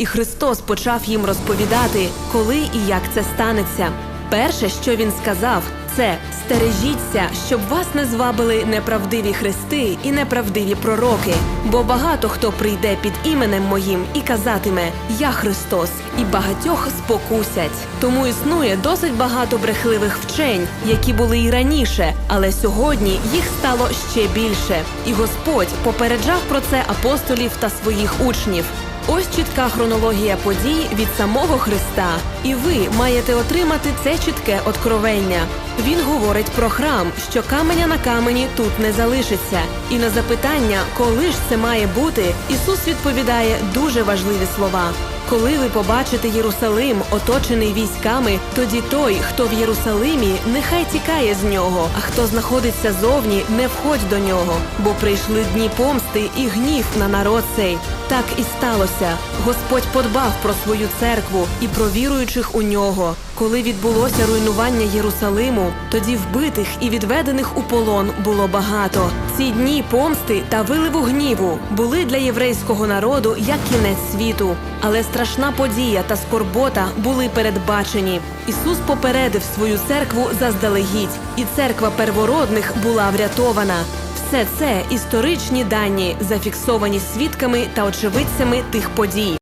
і Христос почав їм розповідати, коли і як це станеться. Перше, що він сказав, це стережіться, щоб вас не звабили неправдиві христи і неправдиві пророки. Бо багато хто прийде під іменем моїм і казатиме Я Христос, і багатьох спокусять. Тому існує досить багато брехливих вчень, які були і раніше, але сьогодні їх стало ще більше. І Господь попереджав про це апостолів та своїх учнів. Ось чітка хронологія подій від самого Христа, і ви маєте отримати це чітке откровення. Він говорить про храм, що каменя на камені тут не залишиться. І на запитання, коли ж це має бути, Ісус відповідає дуже важливі слова. Коли ви побачите Єрусалим, оточений військами, тоді той, хто в Єрусалимі, нехай тікає з нього, а хто знаходиться зовні, не входь до нього, бо прийшли дні помсти і гнів на народ цей. Так і сталося. Господь подбав про свою церкву і про віруючих у нього. Коли відбулося руйнування Єрусалиму, тоді вбитих і відведених у полон було багато. Ці дні помсти та виливу гніву були для єврейського народу як кінець світу. Але страшна подія та скорбота були передбачені. Ісус попередив свою церкву заздалегідь, і церква первородних була врятована. Все це історичні дані, зафіксовані свідками та очевидцями тих подій.